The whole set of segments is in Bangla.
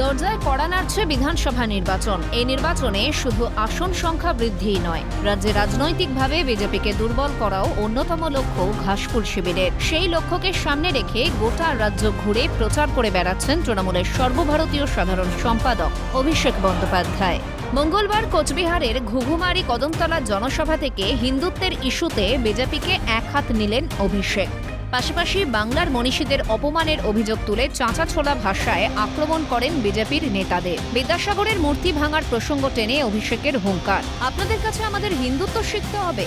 দরজায় কড়া নাড়ছে বিধানসভা নির্বাচন। এই নির্বাচনে শুধু আসন সংখ্যা বৃদ্ধিই নয়, রাজ্যে রাজনৈতিকভাবে বিজেপিকে দুর্বল করাও অন্যতম লক্ষ্য ঘাসফুল শিবিরের। সেই লক্ষ্যকে সামনে রেখে গোটা রাজ্য ঘুরে প্রচার করে বেড়াচ্ছেন তৃণমূলের সর্বভারতীয় সাধারণ সম্পাদক অভিষেক বন্দ্যোপাধ্যায়। মঙ্গলবার কোচবিহারের ঘুঘুমারি কদমতলা জনসভা থেকে হিন্দুত্বের ইস্যুতে বিজেপিকে এক হাত নিলেন অভিষেক। পাশাপাশি বাংলার মনীষীদের অপমানের অভিযোগ তুলে চাঁচাছোলা ভাষায় আক্রমণ করেন বিজেপির নেতাদের। বিদ্যাসাগরের মূর্তি ভাঙার প্রসঙ্গ টেনে অভিষেকের হুঙ্কার। আপনাদের কাছে আমাদের হিন্দুত্ব শিখতে হবে?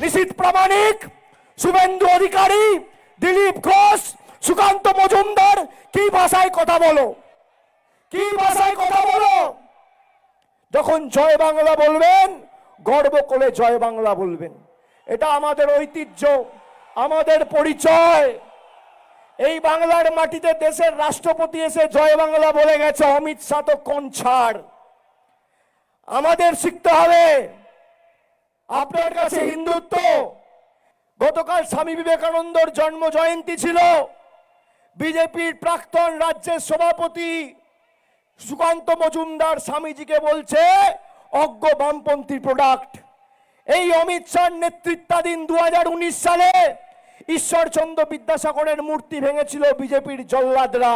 নিশীত প্রামাণিক, শুভেন্দু অধিকারী, দিলীপ ঘোষ, সুকান্ত মজুমদার, কি ভাষায় কথা বলো? কি ভাষায় কথা বলো? যখন জয় বাংলা বলবেন, গর্ব করে জয় বাংলা বলবেন। এটা আমাদের ঐতিহ্য। আমাদের পরিচয়। এই বাংলার মাটিতে দেশের রাষ্ট্রপতি এসে জয় বাংলা বলে গেছে, অমিত শাহ তো কনছাড় আমাদের শিখতে হবে, আপনার কাছে হিন্দুত্ব। গতকাল স্বামী বিবেকানন্দর জন্ম জয়ন্তী ছিল। বিজেপির প্রাক্তন রাজ্যের সভাপতি সুকান্ত মজুমদার স্বামীজিকে বলছে, অজ্ঞ বামপন্থী প্রোডাক্ট এই অমিত শাহ নেতৃত্বাধীন দু সালে ঈশ্বরচন্দ্র বিদ্যাসাগরের মূর্তি ভেঙেছিল বিজেপির জল্লাদরা।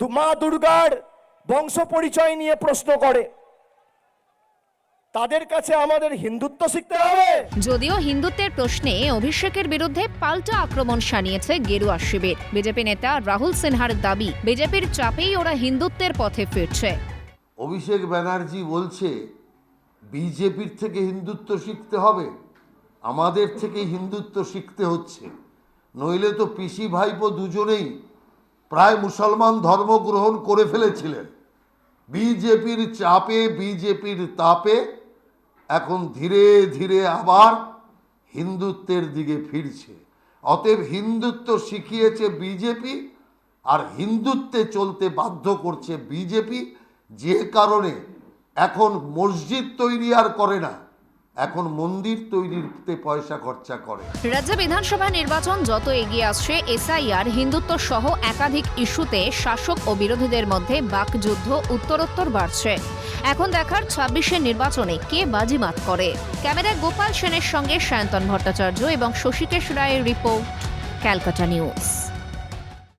মা দুর্গার বংশ পরিচয় নিয়ে প্রশ্ন করে। তাদের কাছে আমাদের হিন্দুত্ব শিখতে হবে। যদিও হিন্দুত্বের প্রশ্নে অভিষেকের বিরুদ্ধে পাল্টা আক্রমণ সানিয়েছে গেরুয়া শিবির। বিজেপি নেতা রাহুল সিনহার দাবি বিজেপির চাপেই ওরা হিন্দুত্বের পথে ফিরছে। অভিষেক ব্যানার্জি বলছে বিজেপির থেকে হিন্দুত্ব শিখতে হবে, আমাদের থেকে হিন্দুত্ব শিখতে হচ্ছে। নইলে তো পিসি ভাইপো দুজনেই প্রায় মুসলমান ধর্ম গ্রহণ করে ফেলেছিলেন। বিজেপির চাপে, বিজেপির তাপে এখন ধীরে ধীরে আবার হিন্দুত্বের দিকে ফিরছে। অতএব হিন্দুত্ব শিখিয়েছে বিজেপি আর হিন্দুত্বে চলতে বাধ্য করছে বিজেপি, যে কারণে এখন মসজিদ তৈরি আর করে না। এখন মন্দির তৈরিতে পয়সা খরচা করে। রাজ্য বিধানসভা নির্বাচন যত এগিয়ে আসছে, এসআইআর হিন্দুত্ব সহ একাধিক ইস্যুতে শাসক ও বিরোধীদের মধ্যে বাকযুদ্ধ উত্তরোত্তর বাড়ছে। এখন দেখার ছাব্বিশের নির্বাচনে কে বাজিমাত করে? ক্যামেরায় গোপাল সেনের সঙ্গে সায়ন্তন ভট্টাচার্য এবং শশীকেশ রায়ের রিপোর্ট, ক্যালকাটা নিউজ।